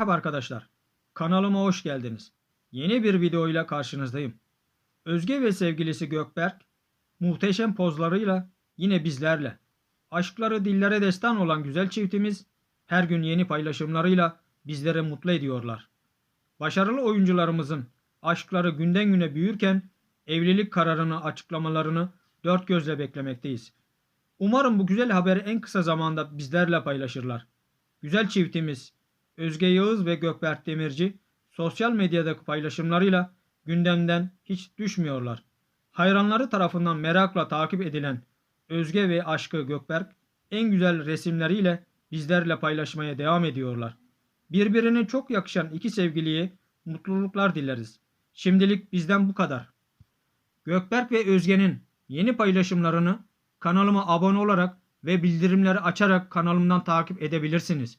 Merhaba arkadaşlar. Kanalıma hoş geldiniz. Yeni bir videoyla karşınızdayım. Özge ve sevgilisi Gökberk muhteşem pozlarıyla yine bizlerle. Aşkları dillere destan olan güzel çiftimiz her gün yeni paylaşımlarıyla bizleri mutlu ediyorlar. Başarılı oyuncularımızın aşkları günden güne büyürken evlilik kararını açıklamalarını dört gözle beklemekteyiz. Umarım bu güzel haberi en kısa zamanda bizlerle paylaşırlar. Güzel çiftimiz Özge Yağız ve Gökberk Demirci sosyal medyadaki paylaşımlarıyla gündemden hiç düşmüyorlar. Hayranları tarafından merakla takip edilen Özge ve aşkı Gökberk en güzel resimleriyle bizlerle paylaşmaya devam ediyorlar. Birbirine çok yakışan iki sevgiliye mutluluklar dileriz. Şimdilik bizden bu kadar. Gökberk ve Özge'nin yeni paylaşımlarını kanalıma abone olarak ve bildirimleri açarak kanalımdan takip edebilirsiniz.